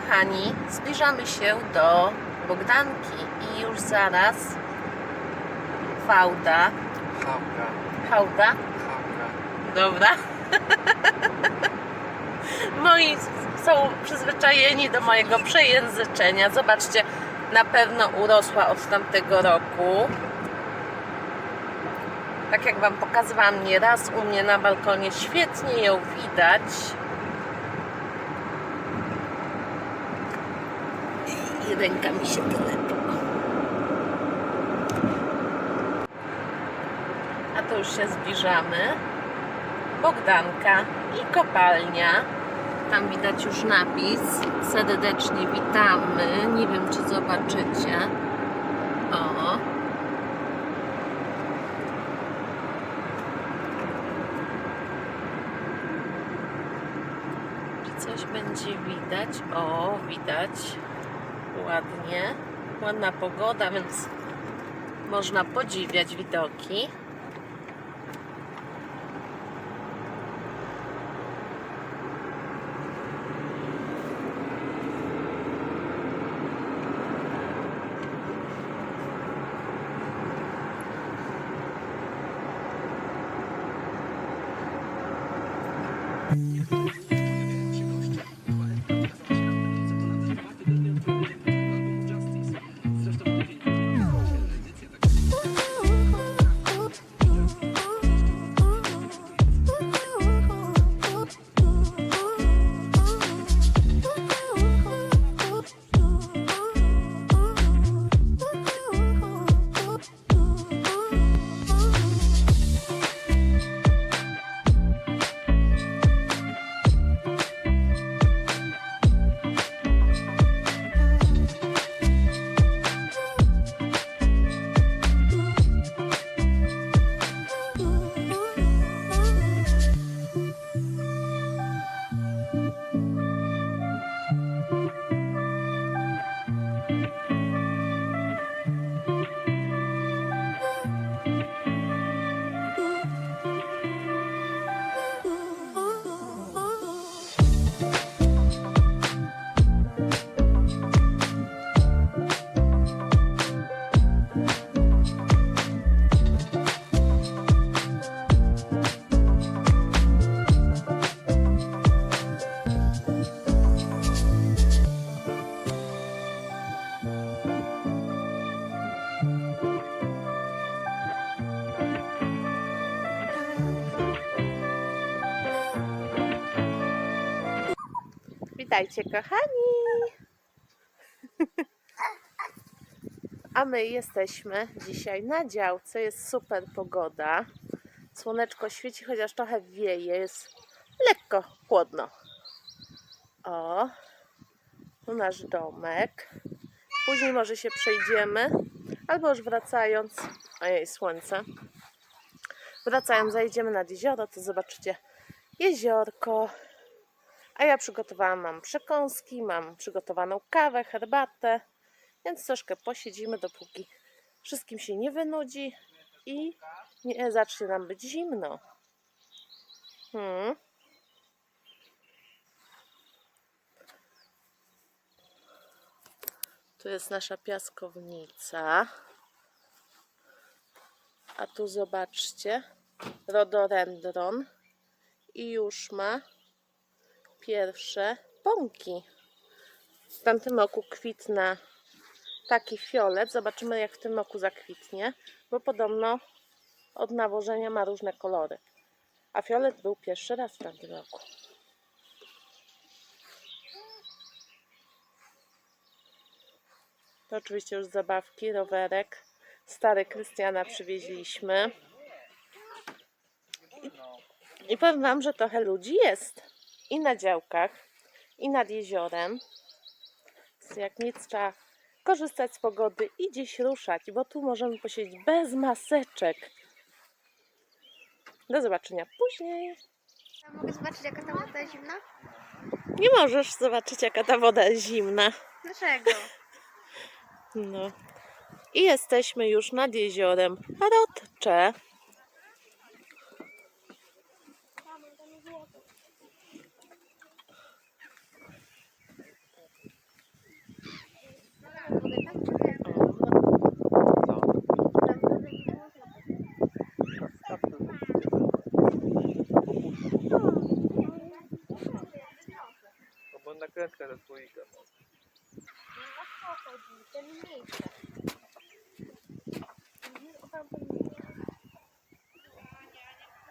kochani, zbliżamy się do Bogdanki i już zaraz fałda, hałda, chałka. dobra. Moi są przyzwyczajeni do mojego przejęzyczenia. Zobaczcie, na pewno urosła od tamtego roku. Tak jak Wam pokazywałam nieraz u mnie na balkonie, świetnie ją widać. Ręka mi się wylepa. A to już się zbliżamy. Bogdanka i kopalnia. Tam widać już napis. Serdecznie witamy. Nie wiem, czy zobaczycie. O. Coś będzie widać? O, widać. Ładnie. Ładna pogoda, więc można podziwiać widoki. Witajcie, kochani! A my jesteśmy dzisiaj na działce. Jest super pogoda. Słoneczko świeci, chociaż trochę wieje. Jest lekko chłodno. O, tu nasz domek. Później może się przejdziemy, albo już wracając. Ojej, słońce. Wracając, zajdziemy nad jezioro, to zobaczycie jeziorko. A ja przygotowałam, mam przekąski, mam przygotowaną kawę, herbatę, więc troszkę posiedzimy, dopóki wszystkim się nie wynudzi i nie zacznie nam być zimno. Hmm. Tu jest nasza piaskownica. A tu zobaczcie, rododendron i już ma pierwsze pąki. W tamtym roku kwitna taki fiolet. Zobaczymy, jak w tym roku zakwitnie, bo podobno od nawożenia ma różne kolory. A fiolet był pierwszy raz w tamtym roku. To oczywiście już zabawki, rowerek. Stary Krystiana przywieźliśmy. I, I powiem Wam, że trochę ludzi jest i na działkach, i nad jeziorem. Więc Jak nic trzeba korzystać z pogody i gdzieś ruszać, bo tu możemy posiedzieć bez maseczek. Do zobaczenia później. Ja mogę zobaczyć jaka ta woda jest zimna? Nie możesz zobaczyć, jaka ta woda jest zimna. Dlaczego? No. I jesteśmy już nad jeziorem Rodcze. Mogę tam, czy nie? No, Tam będę nie można. tak to Nakrętka ze słoika. no. O co chodzi?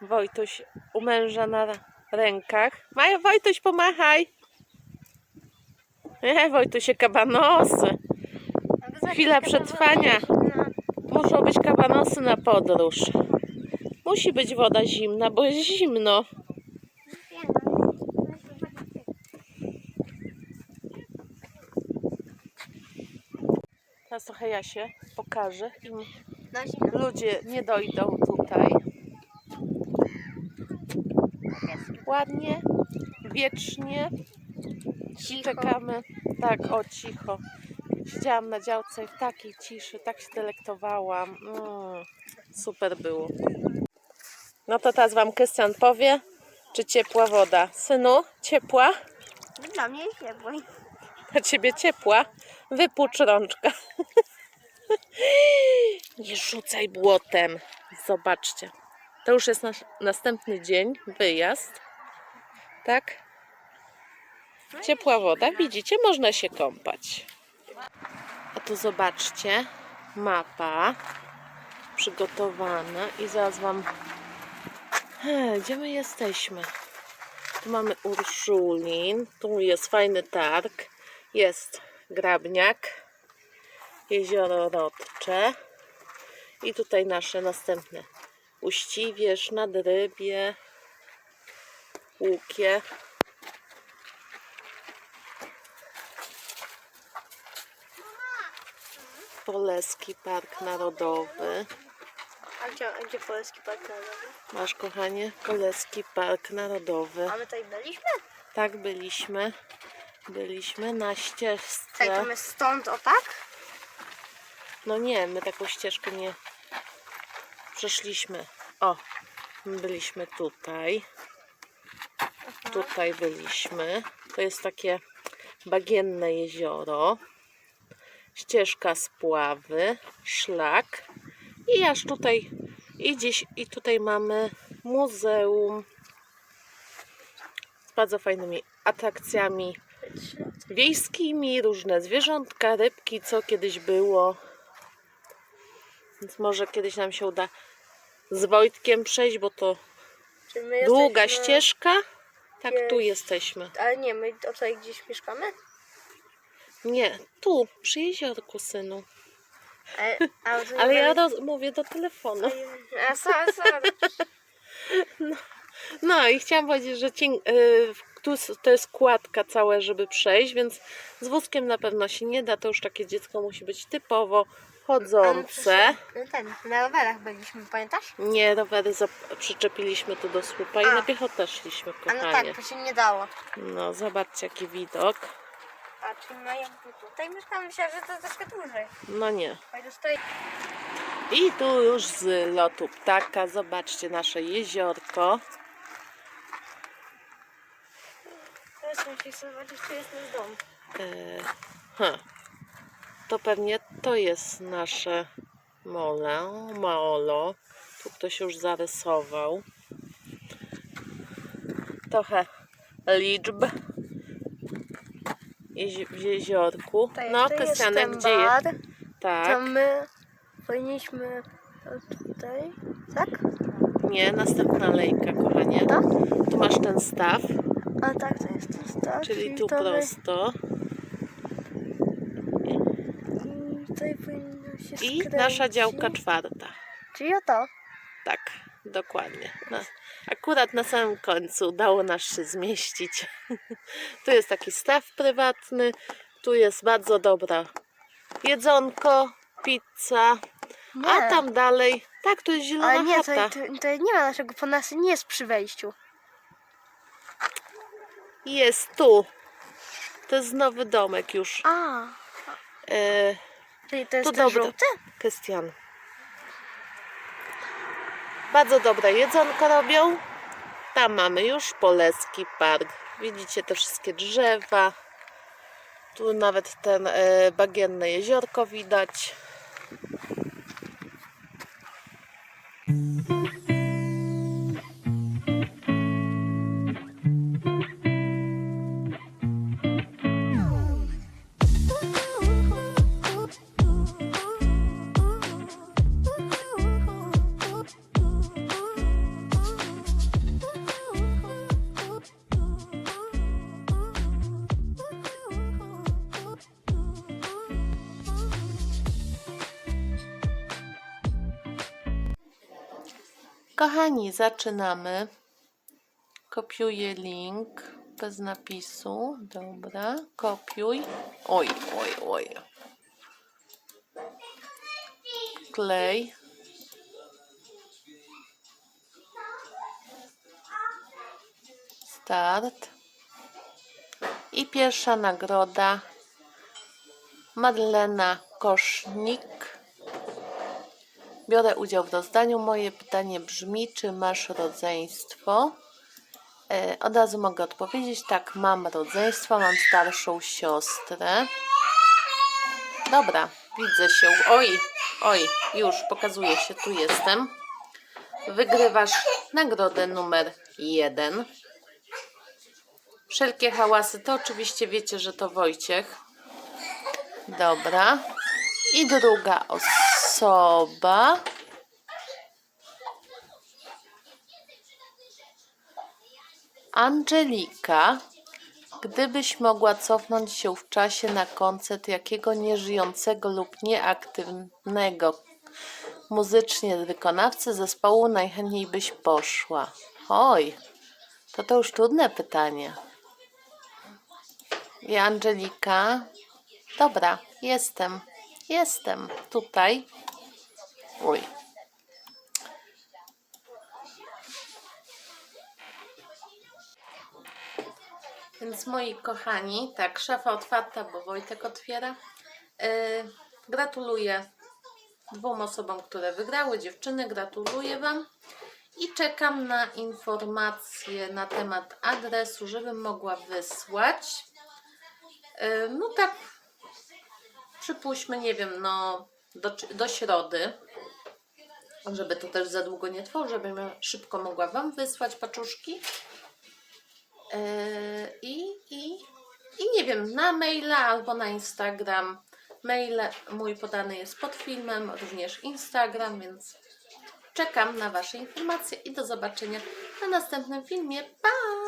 Wojtuś u męża na rękach. Maja, Wojtuś, pomachaj. Nie, Wojtusie, kabanosy. Chwila przetrwania. Muszą być kabanosy na podróż. Musi być woda zimna, bo jest zimno. Teraz trochę ja się pokażę. Im ludzie nie dojdą tutaj. Ładnie, wiecznie. Cicho. Czekamy. Tak, o cicho. Siedziałam na działce w takiej ciszy, tak się delektowałam. Mm, super było. No to teraz Wam Krystian powie, czy ciepła woda. Synu, ciepła? Dla mnie jest ciepło. Dla Ciebie ciepła? Wypucz rączkę. Nie rzucaj błotem. Zobaczcie. To już jest nasz następny dzień, wyjazd. Tak? Ciepła woda, widzicie, można się kąpać. A tu zobaczcie, mapa przygotowana i zaraz Wam... Gdzie my jesteśmy? Tu mamy Urszulin, tu jest fajny targ, jest Grabniak, Jezioro Rodcze i tutaj nasze następne Uściwierz, Nadrybie, Łukie. Poleski Park Narodowy. A gdzie, a gdzie Polski Park Narodowy? Masz, kochanie, Poleski Park Narodowy. A my tutaj byliśmy? Tak, byliśmy. Byliśmy na ścieżce. Tak, to my stąd, o tak? No nie, my taką ścieżkę nie przeszliśmy. O, my byliśmy tutaj. Tutaj byliśmy. To jest takie bagienne jezioro. Ścieżka spławy, szlak. I aż tutaj i gdzieś i tutaj mamy muzeum z bardzo fajnymi atrakcjami wiejskimi, różne zwierzątka, rybki, co kiedyś było. Więc może kiedyś nam się uda z Wojtkiem przejść, bo to długa jesteśmy- ścieżka. Tak, tu jesteśmy. Ale nie, my tutaj gdzieś mieszkamy? Nie, tu, przy jeziorku, synu. Ale, ale, ja mówię do telefonu. A sorry, sorry. No i chciałam powiedzieć, że cień, y, tu s- to jest kładka całe, żeby przejść, więc z wózkiem na pewno się nie da. To już takie dziecko musi być typowo chodzące. No ten, na rowerach byliśmy, pamiętasz? Nie, rowery zap- przyczepiliśmy tu do słupa i A. na piechotę szliśmy, A no tak, to się nie dało. No, zobaczcie jaki widok. A czy jakby tutaj mieszkamy? Myślałam, że to troszkę dłużej. No nie. Stoi. I tu już z lotu ptaka, zobaczcie nasze jeziorko. Muszę sobie zobaczyć, czy jest nasz dom. E, ha. To pewnie to jest nasze mole, maolo. Tu ktoś już zarysował. Trochę liczb Jezi- w jeziorku. Tutaj, No, Krystianek, gdzie jest? Tak, To my powinniśmy tutaj, tak? nie, następna lejka, kochanie. To? Tu masz ten staw, A tak, to jest to tak. czyli tu to prosto. I tutaj powinno się I skręcić. nasza działka czwarta. Czyli o to. Tak, dokładnie. Na, akurat na samym końcu udało nas się zmieścić. tu jest taki staw prywatny, tu jest bardzo dobra jedzonko, pizza, a Nie. tam dalej, tak, tu jest zielona Ale nie, chata. to, to, to nie ma naszego ponasy, nie jest przy wejściu. Jest tu. To jest nowy domek już. A, E, czyli to jest To ten dobre. żółty? Krystian. Bardzo dobre jedzonko robią. Tam mamy już Poleski Park. Widzicie te wszystkie drzewa. Tu nawet ten e, bagienne jeziorko widać. Kochani, zaczynamy. Kopiuję link bez napisu. Dobra, kopiuj. Oj, oj, oj. Klej. Start. I pierwsza nagroda. Madlena Kosznik. Biorę udział w rozdaniu. Moje pytanie brzmi, czy masz rodzeństwo? E, od razu mogę odpowiedzieć, tak, mam rodzeństwo, mam starszą siostrę. Dobra, widzę się. Oj, oj, już pokazuję się, tu jestem. Wygrywasz nagrodę numer jeden. Wszelkie hałasy to oczywiście wiecie, że to Wojciech. Dobra. I druga osoba. Angelika. Gdybyś mogła cofnąć się w czasie na koncert jakiego nieżyjącego lub nieaktywnego muzycznie wykonawcy zespołu, najchętniej byś poszła. Oj, to to już trudne pytanie. I Angelika. Dobra, jestem. Jestem tutaj. Uj. Więc moi kochani, tak, szafa otwarta, bo Wojtek otwiera. Yy, gratuluję dwóm osobom, które wygrały. Dziewczyny, gratuluję Wam. I czekam na informacje na temat adresu, żebym mogła wysłać. Yy, no tak, przypuśćmy, nie wiem, no do, do środy, żeby to też za długo nie trwało, żebym szybko mogła Wam wysłać paczuszki. Yy, I, i, I nie wiem, na maila albo na Instagram. Mail mój podany jest pod filmem, również Instagram, więc czekam na Wasze informacje i do zobaczenia na następnym filmie. Pa!